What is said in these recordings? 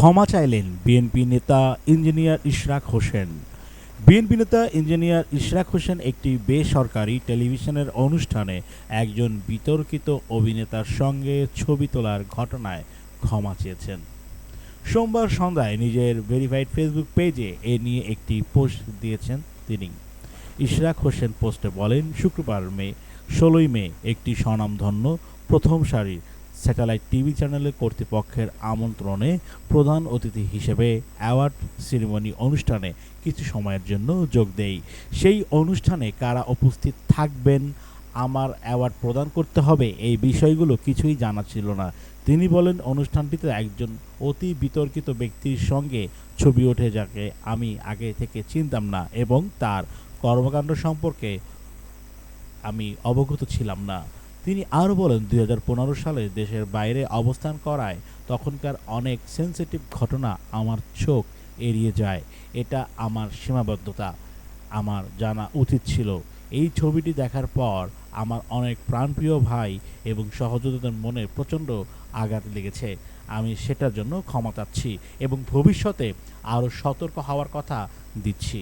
ক্ষমা চাইলেন বিএনপি নেতা ইঞ্জিনিয়ার ইশরাক হোসেন। বিএনপি নেতা ইঞ্জিনিয়ার ইশরাক হোসেন একটি বেসরকারি টেলিভিশনের অনুষ্ঠানে একজন বিতর্কিত অভিনেতার সঙ্গে ছবি তোলার ঘটনায় ক্ষমা চেয়েছেন। সোমবার সন্ধ্যায় নিজের ভেরিফাইড ফেসবুক পেজে এ নিয়ে একটি পোস্ট দিয়েছেন তিনি। ইশরাক হোসেন পোস্টে বলেন, শুক্রবার মে, ষোলোই মে একটি স্বনামধন্য প্রথম সারির স্যাটেলাইট টিভি চ্যানেলের কর্তৃপক্ষের আমন্ত্রণে প্রধান অতিথি হিসেবে অ্যাওয়ার্ড সেরিমনি অনুষ্ঠানে কিছু সময়ের জন্য যোগ দেই। সেই অনুষ্ঠানে কারা উপস্থিত থাকবেন, আমার অ্যাওয়ার্ড প্রদান করতে হবে এই বিষয়গুলো কিছুই জানা ছিল না। তিনি বলেন, অনুষ্ঠানটিতে একজন অতি বিতর্কিত ব্যক্তির সঙ্গে ছবি ওঠে যাকে আমি আগে থেকে চিনতাম না এবং তার কর্মকাণ্ড সম্পর্কে আমি অবগত ছিলাম না। তিনি আরও বলেন, দুই হাজার পনেরো সালে দেশের বাইরে অবস্থান করায় তখনকার অনেক সেন্সিটিভ ঘটনা আমার চোখ এড়িয়ে যায়। এটা আমার সীমাবদ্ধতা, আমার জানা উচিত ছিল। এই ছবিটি দেখার পর আমার অনেক প্রাণপ্রিয় ভাই এবং সহযোগীদের মনে প্রচণ্ড আঘাত লেগেছে। আমি সেটার জন্য ক্ষমা চাচ্ছি এবং ভবিষ্যতে আরও সতর্ক হওয়ার কথা দিচ্ছি।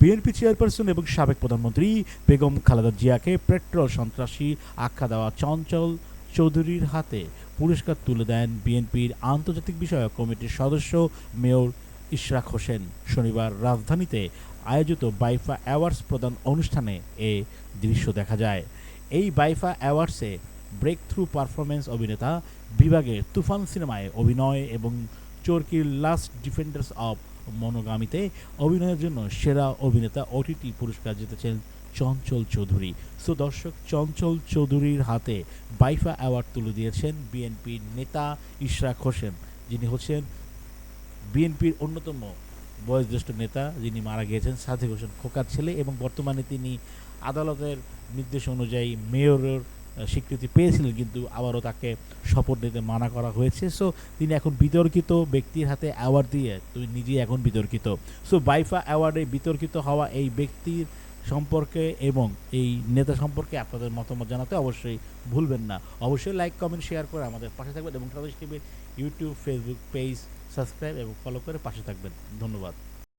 বিএনপি চেয়ারপারসন এবং সাবেক প্রধানমন্ত্রী বেগম খালেদা জিয়াকে পেট্রোল সন্ত্রাসী আখ্যা দেওয়া চঞ্চল চৌধুরীর হাতে পুরস্কার তুলে দেন বিএনপির আন্তর্জাতিক বিষয়ক কমিটির সদস্য মেয়র ইশরাক হোসেন। শনিবার রাজধানীতে আয়োজিত বাইফা অ্যাওয়ার্ডস প্রদান অনুষ্ঠানে এ দৃশ্য দেখা যায়। এই বাইফা অ্যাওয়ার্ডসে ব্রেক থ্রু পারফরমেন্স অভিনেতা, বিভাগে তুফান সিনেমায় অভিনয় এবং চরকির লাস্ট ডিফেন্ডার্স অফ মনোগামীতে অভিনয়ের জন্য সেরা অভিনেতা ওটিটি পুরস্কার জিতেছেন চঞ্চল চৌধুরী। সো দর্শক, চঞ্চল চৌধুরীর হাতে বাইফা অ্যাওয়ার্ড তুলে দিয়েছেন বিএনপির নেতা ইশরাক হোসেন, যিনি হচ্ছেন বিএনপির অন্যতম বয়োজ্যেষ্ঠ নেতা, যিনি মারা গিয়েছেন সাদিক হোসেন খোকার ছেলে এবং বর্তমানে তিনি আদালতের নির্দেশ অনুযায়ী মেয়রের স্বীকৃতি পেয়েছিলেন, কিন্তু আবারও তাকে শপথ নিতে মানা করা হয়েছে। সো তিনি এখন বিতর্কিত ব্যক্তির হাতে অ্যাওয়ার্ড দিয়ে তুমি নিজেই এখন বিতর্কিত। সো বাইফা অ্যাওয়ার্ডে বিতর্কিত হওয়া এই ব্যক্তির সম্পর্কে এবং এই নেতা সম্পর্কে আপনাদের মতামত জানাতে অবশ্যই ভুলবেন না। অবশ্যই লাইক কমেন্ট শেয়ার করে আমাদের পাশে থাকবেন এবং তাদের টিভির ইউটিউব ফেসবুক পেজ সাবস্ক্রাইব এবং ফলো করে পাশে থাকবেন। ধন্যবাদ।